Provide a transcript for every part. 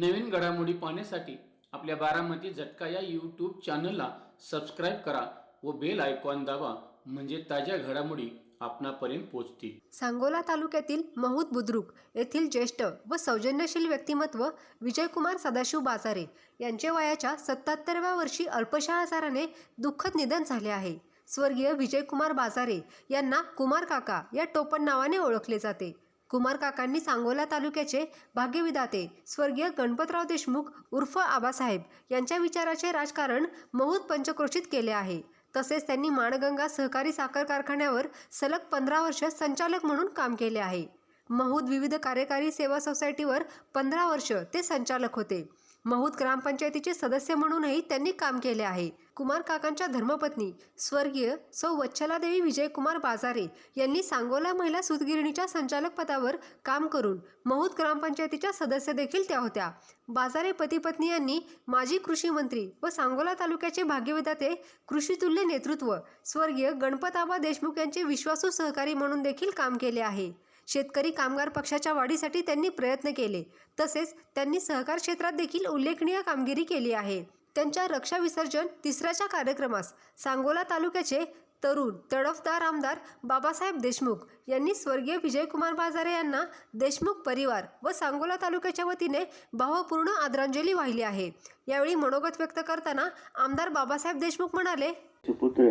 नवीन घडामोडी पाहण्यासाठी आपल्या बारामती झटका या यूट्यूब चॅनलला सबस्क्राईब करा व बेल आयकॉन दाबा म्हणजे ताज्या घडामोडी आपणापर्यंत पोहोचतील. सांगोला तालुक्यातील महूद बुद्रुक येथील ज्येष्ठ व सौजन्यशील व्यक्तिमत्व विजयकुमार सदाशिव बाजारे यांचे वयाच्या सत्याहत्तरव्या वर्षी अल्पशा आजाराने दुःखद निधन झाले आहे. स्वर्गीय विजयकुमार बाजारे यांना कुमार काका या टोपण नावाने ओळखले जाते. कुमार काकांनी सांगोला तालुक्याचे भाग्यविधाते स्वर्गीय गणपतराव देशमुख उर्फ आबासाहेब यांच्या विचाराचे राजकारण महूद पंचक्रोशीत केले आहे. तसेच त्यांनी माणगंगा सहकारी साखर कारखान्यावर सलग पंधरा वर्ष संचालक म्हणून काम केले आहे. महूद विविध कार्यकारी सेवा सोसायटीवर पंधरा वर्ष ते संचालक होते. महूद ग्रामपंचायतीचे सदस्य म्हणूनही त्यांनी काम केले आहे. कुमार काकांच्या धर्मपत्नी स्वर्गीय सौ वच्छलादेवी विजयकुमार बाजारे यांनी सांगोला महिला सुतगिरणीच्या संचालक पदावर काम करून महूद ग्रामपंचायतीच्या सदस्य देखील त्या होत्या. बाजारे पती पत्नी यांनी माजी कृषी मंत्री व सांगोला तालुक्याचे भाग्यविधाते कृषीतुल्य नेतृत्व स्वर्गीय गणपताबा देशमुख यांचे विश्वासू सहकारी म्हणून देखील काम केले आहे. शेतकरी कामगार पक्षाच्या वाढीसाठी त्यांनी प्रयत्न केले. तसेच त्यांनी सहकार क्षेत्रात देखील उल्लेखनीय कामगिरी केली आहे. त्यांच्या रक्षा विसर्जन तिसऱ्याच्या कार्यक्रमास सांगोला तालुक्याचे तरुण तडफदार आमदार बाबासाहेब देशमुख यांनी स्वर्गीय विजयकुमार बाजारे यांना देशमुख परिवार व सांगोला तालुक्याच्या वतीने भावपूर्ण आदरांजली वाहिली आहे. यावेळी मनोगत व्यक्त करताना आमदार बाबासाहेब देशमुख म्हणाले सुपुत्र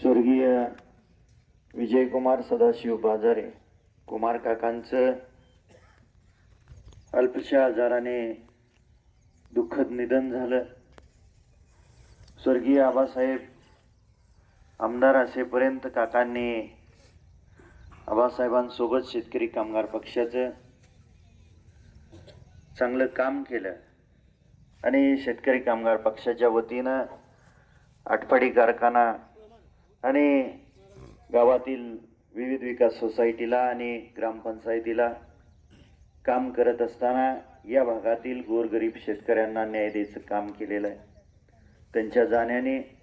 स्वर्गीय विजयकुमार सदाशिव बाजारे. कुमार काकांचं अल्पशा आजाराने दुःखद निधन झालं. स्वर्गीय आबासाहेब आमदार असेपर्यंत काकांनी आबासाहेबांसोबत शेतकरी कामगार पक्षाचं चांगलं काम केलं आणि शेतकरी कामगार पक्षाच्या वतीनं आटपाडी कारखाना आणि गावातील विविध विकास सोसायटीला आणि ग्रामपंचायतीला काम करत असताना या भागातील गोरगरीब शेतकऱ्यांना न्याय द्यायचं काम केलेलं आहे. त्यांच्या जाण्याने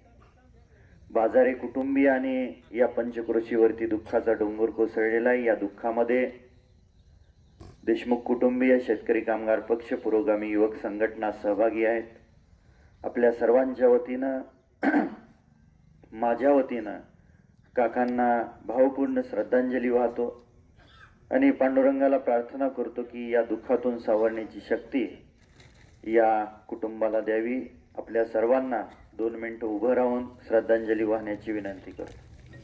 बाजारे कुटुंबीय आणि या पंचक्रोशीवरती दुःखाचा डोंगर कोसळलेला आहे. या दुःखामध्ये देशमुख कुटुंबीय शेतकरी कामगार पक्ष पुरोगामी युवक संघटना सहभागी आहेत. आपल्या सर्वांच्या वतीनं माझ्या वतीनं काकांना भावपूर्ण श्रद्धांजली वाहतो आणि पांडुरंगाला प्रार्थना करतो की या दुःखातून सावरण्याची शक्ती या कुटुंबाला द्यावी. आपल्या सर्वांना दोन मिनटं उभं राहून श्रद्धांजली वाहण्याची विनंती करतो.